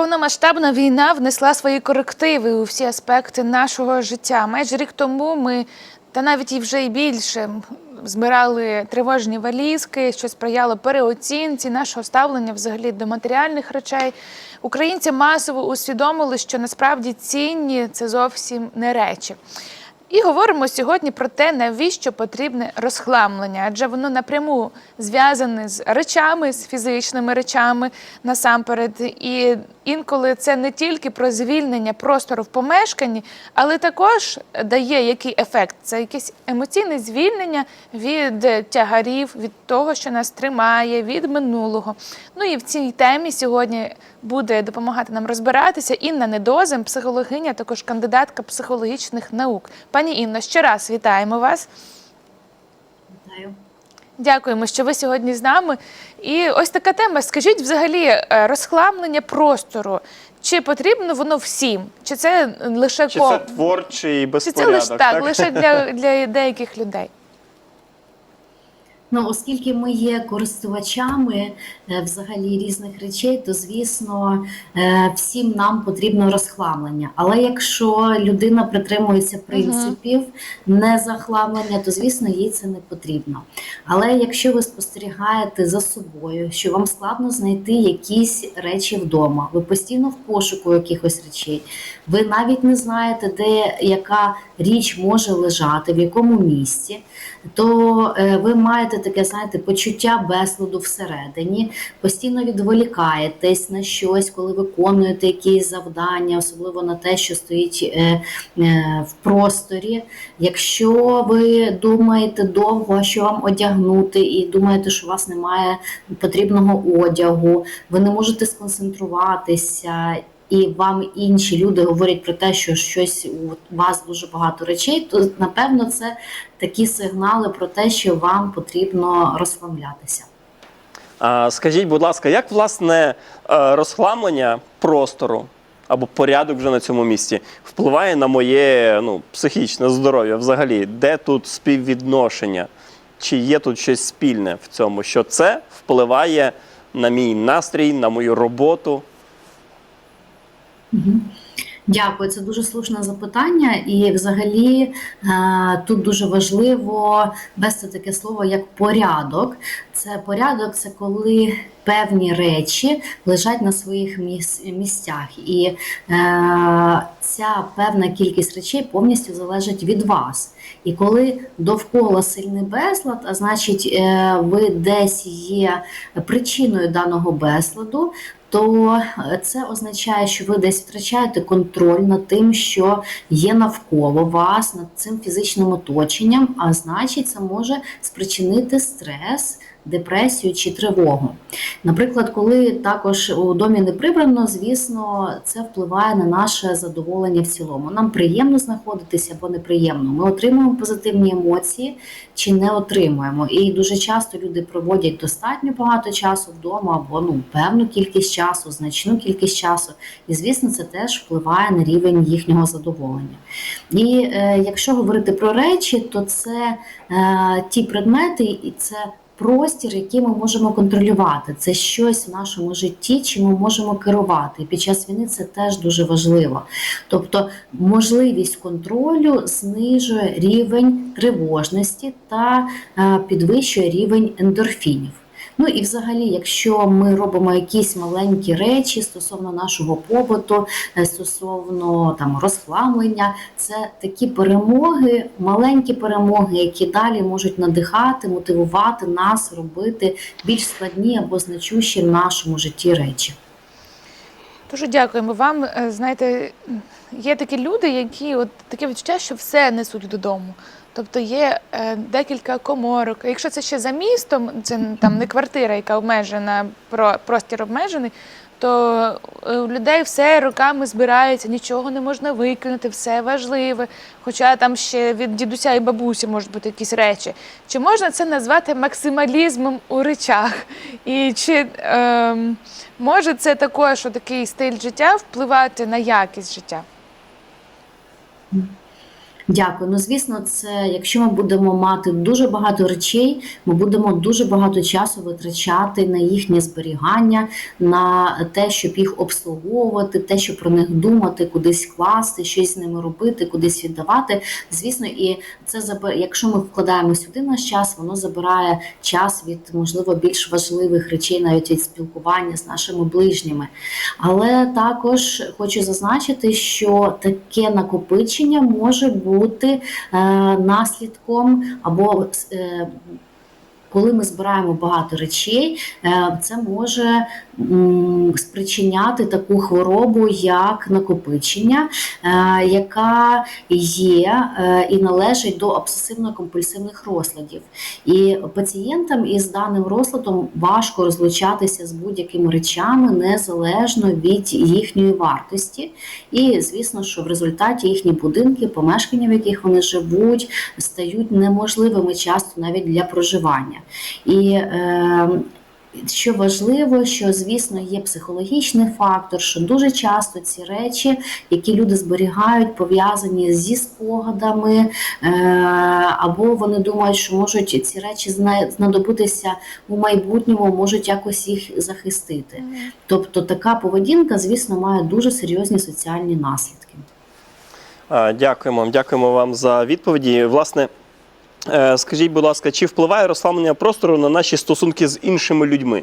Повномасштабна війна внесла свої корективи у всі аспекти нашого життя. Майже рік тому ми, та навіть і вже і більше, збирали тривожні валізки, що сприяло переоцінці нашого ставлення взагалі до матеріальних речей. Українці масово усвідомили, що насправді цінні це зовсім не речі. І говоримо сьогодні про те, навіщо потрібне розхламлення, адже воно напряму зв'язане з речами, з фізичними речами насамперед. І інколи це не тільки про звільнення простору в помешканні, але також дає який ефект. Це якесь емоційне звільнення від тягарів, від того, що нас тримає, від минулого. Ну і в цій темі сьогодні буде допомагати нам розбиратися Інна Недозем, психологиня, також кандидатка психологічних наук. Пані Інно, ще раз вітаємо вас. Вітаю. Дякуємо, що ви сьогодні з нами. І ось така тема. Скажіть, взагалі, е, розхламлення простору. Чи потрібно воно всім? Чи це лише Чи ко- це творчий Чи це лише так, лише для, для деяких людей? Ну, оскільки ми є користувачами е, взагалі різних речей, то звісно е, всім нам потрібно розхламлення. Але якщо людина притримується принципів не захламлення, то звісно їй це не потрібно. Але якщо ви спостерігаєте за собою, що вам складно знайти якісь речі вдома, ви постійно в пошуку якихось речей, ви навіть не знаєте, де яка річ може лежати, в якому місці, то е, ви маєте таке, знаєте, почуття безладу всередині, постійно відволікаєтесь на щось, коли виконуєте якісь завдання, особливо на те, що стоїть е, е, в просторі. Якщо ви думаєте довго, що вам одягнути, і думаєте, що у вас немає потрібного одягу, ви не можете сконцентруватися. І вам інші люди говорять про те, що щось у вас дуже багато речей, то напевно це такі сигнали про те, що вам потрібно розслаблятися. Скажіть, будь ласка, як власне е, розхламлення простору або порядок вже на цьому місці впливає на моє ну, психічне здоров'я взагалі? Де тут співвідношення? Чи є тут щось спільне в цьому? Що це впливає на мій настрій, на мою роботу? Дякую, це дуже слушне запитання, і взагалі е, тут дуже важливо ввести таке слово як порядок. Це порядок, це коли певні речі лежать на своїх місцях, і е, ця певна кількість речей повністю залежить від вас. І коли довкола сильний безлад, а значить, е, ви десь є причиною даного безладу, то е, це означає, що ви десь втрачаєте контроль над тим, що є навколо вас, над цим фізичним оточенням, а значить, це може спричинити стрес. Депресію чи тривогу. Наприклад, коли також у домі не прибрано, звісно, це впливає на наше задоволення в цілому. Нам приємно знаходитися або неприємно. Ми отримуємо позитивні емоції чи не отримуємо. І дуже часто люди проводять достатньо багато часу вдома або ну певну кількість часу, значну кількість часу. І звісно, це теж впливає на рівень їхнього задоволення. І е, якщо говорити про речі, то це е, ті предмети, і це простір, який ми можемо контролювати. Це щось в нашому житті, чим ми можемо керувати. Під час війни це теж дуже важливо. Тобто, можливість контролю знижує рівень тривожності та е, підвищує рівень ендорфінів. Ну і взагалі, якщо ми робимо якісь маленькі речі стосовно нашого побуту, е, стосовно там розхламлення, це такі перемоги, маленькі перемоги, які далі можуть надихати, мотивувати нас робити більш складні або значущі в нашому житті речі. Дуже дякуємо вам. Е, Знаєте, є такі люди, які от таке відчуття, що все несуть додому. Тобто є е, декілька коморок. Якщо це ще за містом, це там не квартира, яка обмежена, про простір обмежений, то е, у людей все руками збирається, нічого не можна викинути, все важливе. Хоча там ще від дідуся і бабусі можуть бути якісь речі. Чи можна це назвати максималізмом у речах? І чи ем, може це також такий стиль життя впливати на якість життя? Дякую. Ну, звісно, це якщо ми будемо мати дуже багато речей, ми будемо дуже багато часу витрачати на їхнє зберігання, на те, щоб їх обслуговувати, те, щоб про них думати, кудись класти, щось з ними робити, кудись віддавати. Звісно, і це якщо ми вкладаємо сюди наш час, воно забирає час від можливо більш важливих речей, навіть від спілкування з нашими ближніми. Але також хочу зазначити, що таке накопичення може бути е, наслідком або е, коли ми збираємо багато речей, е, це може спричиняти таку хворобу, як накопичення, е, яка є е, і належить до обсесивно-компульсивних розладів. І пацієнтам із даним розладом важко розлучатися з будь-якими речами незалежно від їхньої вартості. І звісно, що в результаті їхні будинки, помешкання, в яких вони живуть, стають неможливими часто навіть для проживання. І е, що важливо, що звісно є психологічний фактор, що дуже часто ці речі, які люди зберігають, пов'язані зі спогадами, е, або вони думають, що можуть ці речі зна- знадобитися у майбутньому, можуть якось їх захистити. Тобто така поведінка, звісно, має дуже серйозні соціальні наслідки. Дякуємо, дякуємо вам за відповіді. Власне, скажіть, будь ласка, чи впливає розслаблення простору на наші стосунки з іншими людьми?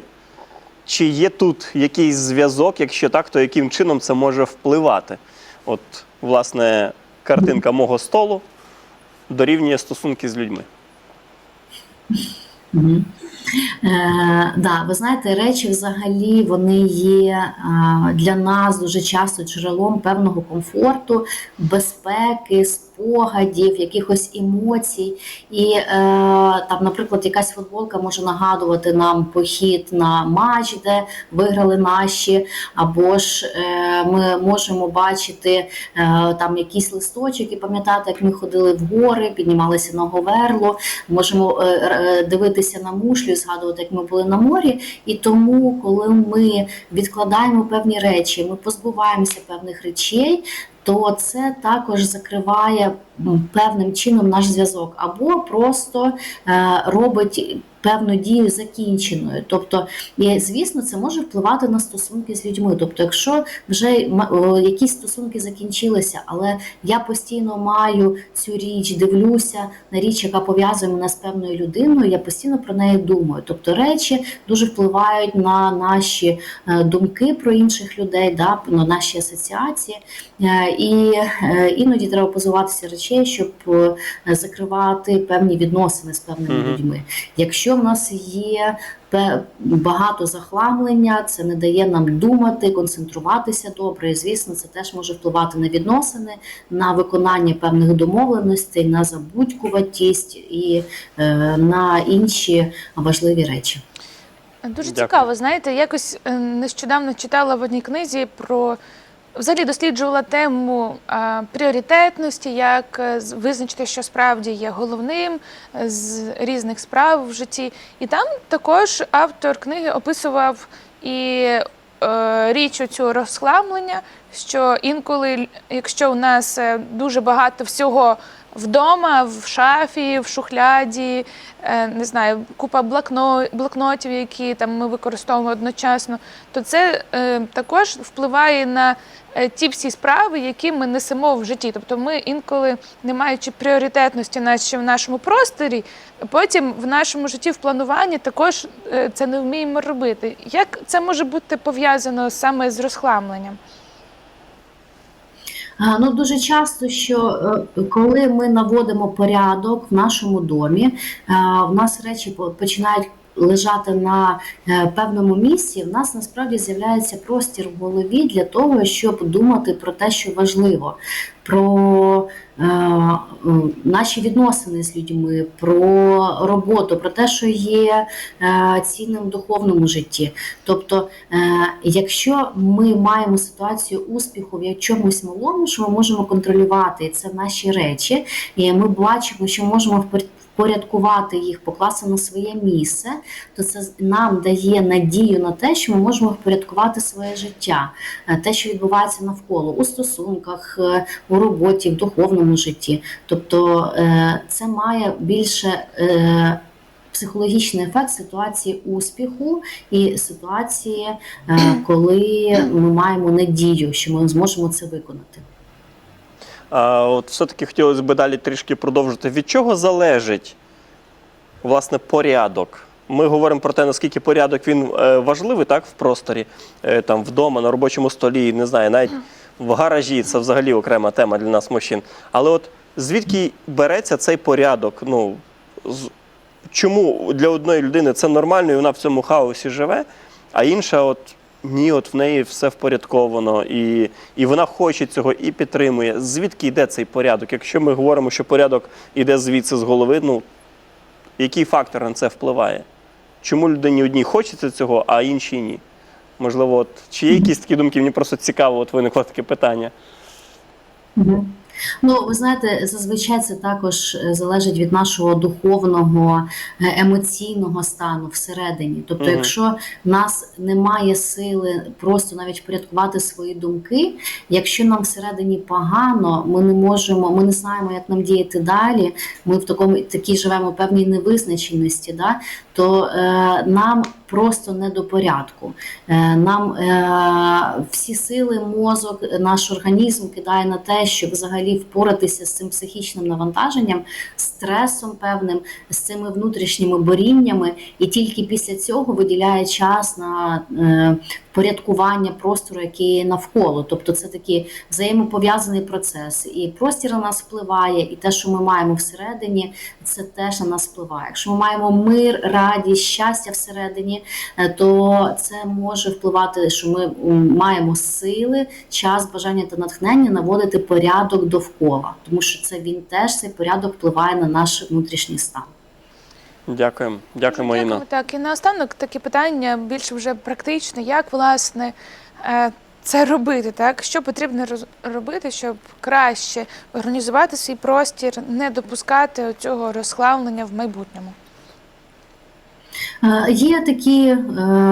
Чи є тут якийсь зв'язок? Якщо так, то яким чином це може впливати? От, власне, картинка мого столу дорівнює стосунки з людьми. Угу. Е, ви знаєте, речі взагалі вони є е, для нас дуже часто джерелом певного комфорту, безпеки, спогадів, якихось емоцій. І е, там, наприклад, якась футболка може нагадувати нам похід на матч, де виграли наші, або ж е, ми можемо бачити е, там якийсь листочок і пам'ятати, як ми ходили в гори, піднімалися на Говерло, можемо е, е, дивитися на мушлю, згадувати, як ми були на морі. І тому, коли ми відкладаємо певні речі, ми позбуваємося певних речей. То це також закриває певним чином наш зв'язок, або просто е, робить певну дію закінченою. Тобто, і, звісно, це може впливати на стосунки з людьми. Тобто, якщо вже якісь стосунки закінчилися, але я постійно маю цю річ, дивлюся на річ, яка пов'язує мене з певною людиною, я постійно про неї думаю. Тобто речі дуже впливають на наші е, думки про інших людей, да, на наші асоціації. Е, І е, іноді треба позиватися речей, щоб закривати певні відносини з певними людьми. Якщо в нас є пе- багато захламлення, це не дає нам думати, концентруватися добре. І звісно, це теж може впливати на відносини, на виконання певних домовленостей, на забудькуватість і е, на інші важливі речі. Дуже Дякую. цікаво, знаєте, якось е, нещодавно читала в одній книзі про взагалі досліджувала тему а, пріоритетності, як е, визначити, що справді є головним е, з різних справ в житті. І там також автор книги описував і е, річ цю розхламлення, що інколи, якщо у нас е, дуже багато всього вдома, в шафі, в шухляді, не знаю, купа блокно, блокнотів, які там ми використовуємо одночасно, то це також впливає на ті всі справи, які ми несемо в житті. Тобто ми інколи, не маючи пріоритетності наче в нашому просторі, потім в нашому житті в плануванні також е, це не вміємо робити. Як це може бути пов'язано саме з розхламленням? Ну, дуже часто, що е, коли ми наводимо порядок в нашому домі, е, в нас речі починають лежати на е, певному місці, в нас насправді з'являється простір в голові для того, щоб думати про те, що важливо, про е, наші відносини з людьми, про роботу, про те, що є е, цінним в духовному житті. Тобто, е, якщо ми маємо ситуацію успіху в чомусь малому, що ми можемо контролювати, це наші речі, і ми бачимо, що можемо впорядкувати їх, покласти на своє місце, то це нам дає надію на те, що ми можемо впорядкувати своє життя, е, те, що відбувається навколо у стосунках, е, у роботі, в духовному житті. Тобто е, це має більше. Психологічний ефект ситуації успіху і ситуації, коли ми маємо надію, що ми зможемо це виконати. От все-таки хотілося б далі трішки продовжити. Від чого залежить власне порядок? Ми говоримо про те, наскільки порядок він е, важливий так, в просторі, е, там вдома, на робочому столі, не знаю, навіть в гаражі це взагалі окрема тема для нас мужчин. Але от звідки береться цей порядок? Ну, чому для одної людини це нормально, і вона в цьому хаосі живе, а інша, от ні, от в неї все впорядковано, і, і вона хоче цього і підтримує. Звідки йде цей порядок? Якщо ми говоримо, що порядок йде звідси з голови, ну який фактор на це впливає? Чому людині одній хочеться цього, а іншій ні? Можливо, от чи є якісь такі думки? Мені просто цікаво, от виникло таке питання. Ну, ви знаєте, зазвичай це також е, залежить від нашого духовного, е, емоційного стану всередині. Тобто, Мгм. якщо в нас немає сили просто навіть впорядкувати свої думки, якщо нам всередині погано, ми не можемо, ми не знаємо, як нам діяти далі. Ми в такому такій живемо певній невизначеності, да, то е, нам просто не до порядку. Е, нам е, всі сили, мозок, наш організм кидає на те, щоб взагалі впоратися з цим психічним навантаженням, стресом певним, з цими внутрішніми боріннями, і тільки після цього виділяє час на е, порядкування простору, який навколо. Тобто це такий взаємопов'язаний процес. І простір на нас впливає, і те, що ми маємо всередині, це теж на нас впливає. Якщо ми маємо мир, радість, щастя всередині, е, то це може впливати, що ми маємо сили, час, бажання та натхнення наводити порядок довкола, тому що це він теж цей порядок впливає на наш внутрішній стан. Дякуємо. Дякуємо, Інно. Дякую. Так, і наостанок таке питання більш вже практичне. Як власне е, це робити? Так, що потрібно робити, щоб краще організувати свій простір, не допускати цього розхлавлення в майбутньому? Е, Є такі е,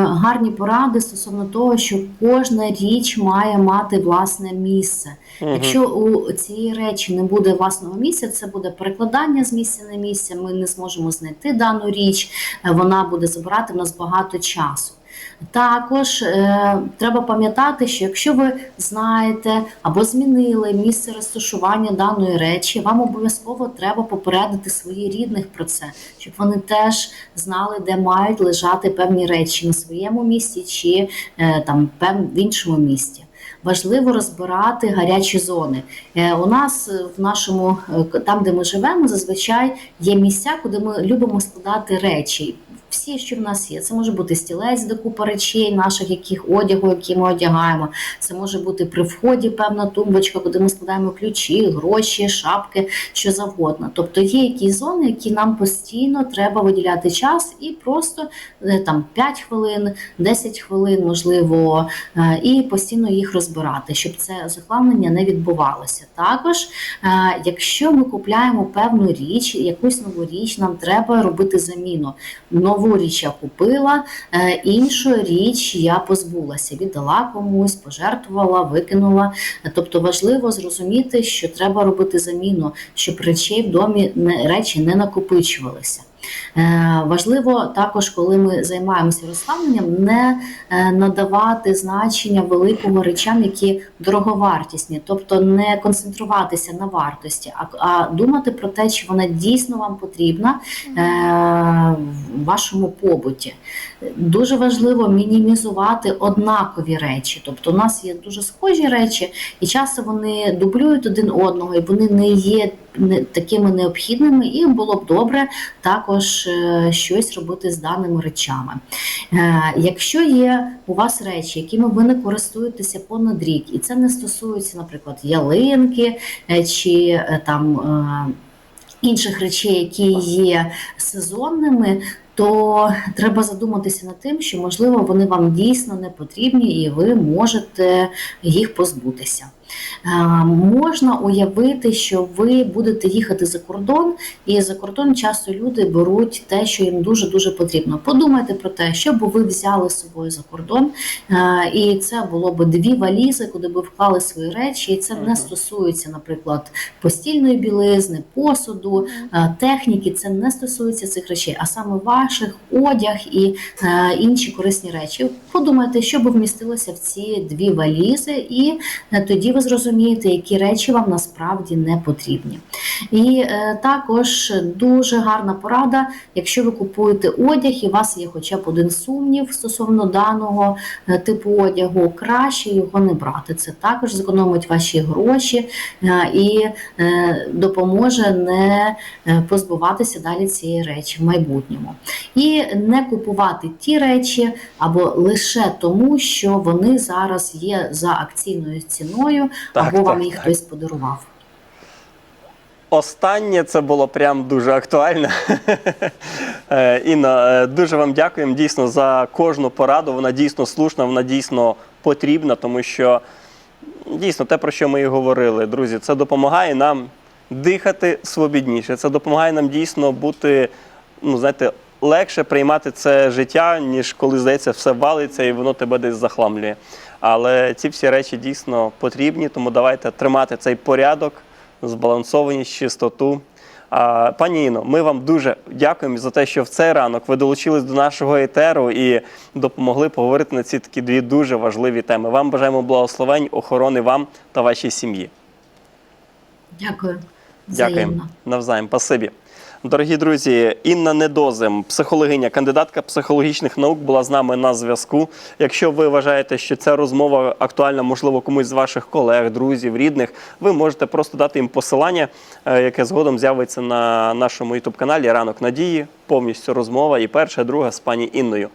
гарні поради стосовно того, що кожна річ має мати власне місце. Угу. Якщо у цієї речі не буде власного місця, це буде перекладання з місця на місце. Ми не зможемо знайти дану річ, е, вона буде забирати в нас багато часу. Також е, треба пам'ятати, що якщо ви знаєте або змінили місце розташування даної речі, вам обов'язково треба попередити своїх рідних про це, щоб вони теж знали, де мають лежати певні речі на своєму місці чи е, там в іншому місці. Важливо розбирати гарячі зони. Е, У нас е, в нашому е, там, де ми живемо, зазвичай є місця, куди ми любимо складати речі. Всі, що в нас є, це може бути стілець, де купа речей, наших яких одягу, які ми одягаємо. Це може бути при вході певна тумбочка, куди ми складаємо ключі, гроші, шапки, що завгодно. Тобто є якісь зони, які нам постійно треба виділяти час і просто е, там 5 хвилин, 10 хвилин, можливо, е, і постійно їх розбирати, щоб це захламлення не відбувалося. Також, е, якщо ми купляємо певну річ, якусь нову річ, нам треба робити заміну. Нову річ я купила, е, іншу річ я позбулася, віддала комусь, пожертвувала, викинула. Тобто важливо зрозуміти, що треба робити заміну, щоб речей в домі речі не накопичувалися. Е, Важливо також, коли ми займаємося розслабленням, не е, надавати значення великому речам, які дороговартісні, тобто не концентруватися на вартості, а, думати про те, чи вона дійсно вам потрібна е, в вашому побуті. Дуже важливо мінімізувати однакові речі. Тобто, у нас є дуже схожі речі, і часто вони дублюють один одного, і вони не є такими необхідними, і було б добре також е, щось робити з даними речами. Е, Якщо є у вас речі, якими ви не користуєтеся понад рік, і це не стосується, наприклад, ялинки е, чи там. Інших речей, які є сезонними, то треба задуматися над тим, що можливо вони вам дійсно не потрібні, і ви можете їх позбутися. Е, Можна уявити, що ви будете їхати за кордон, і за кордон часто люди беруть те, що їм дуже дуже потрібно. Подумайте про те, що б ви взяли з собою за кордон, Е, і це було б дві валізи, куди ви вклали свої речі. І це не стосується, наприклад, постільної білизни, посуду, е, техніки. Це не стосується цих речей, а саме ваших одяг і інші корисні речі. Подумайте, що би вмістилося в ці дві валізи, і тоді ви зрозумієте, які речі вам насправді не потрібні. І е, також дуже гарна порада, якщо ви купуєте одяг і у вас є хоча б один сумнів стосовно даного е, типу одягу, краще його не брати. Це також зекономить ваші гроші е, і е, допоможе не е, позбуватися далі цієї речі в майбутньому. І не купувати ті речі або лише тому, що вони зараз є за акційною ціною, Так, або вам так, їх так. хтось подарував. Останнє це було прям дуже актуально. Е, Інна, е, дуже вам дякуємо дійсно за кожну пораду. Вона дійсно слушна, вона дійсно потрібна, тому що дійсно те, про що ми і говорили, друзі, це допомагає нам дихати свобідніше. Це допомагає нам дійсно бути, ну знаєте, легше приймати це життя, ніж коли здається, все валиться і воно тебе десь захламлює. Але ці всі речі дійсно потрібні, тому давайте тримати цей порядок, збалансованість, чистоту. Пані Іно, ми вам дуже дякуємо за те, що в цей ранок ви долучились до нашого етеру і допомогли поговорити на ці такі дві дуже важливі теми. Вам бажаємо благословень, охорони вам та вашій сім'ї. Дякую. Дякуємо. Навзаєм. Спасибі. Дорогі друзі, Інна Недозим, психологиня, кандидатка психологічних наук, була з нами на зв'язку. Якщо ви вважаєте, що ця розмова актуальна, можливо, комусь з ваших колег, друзів, рідних, ви можете просто дати їм посилання, е, яке згодом з'явиться на нашому ютуб каналі Ранок Надії. Повністю розмова і перша, друга з пані Інною.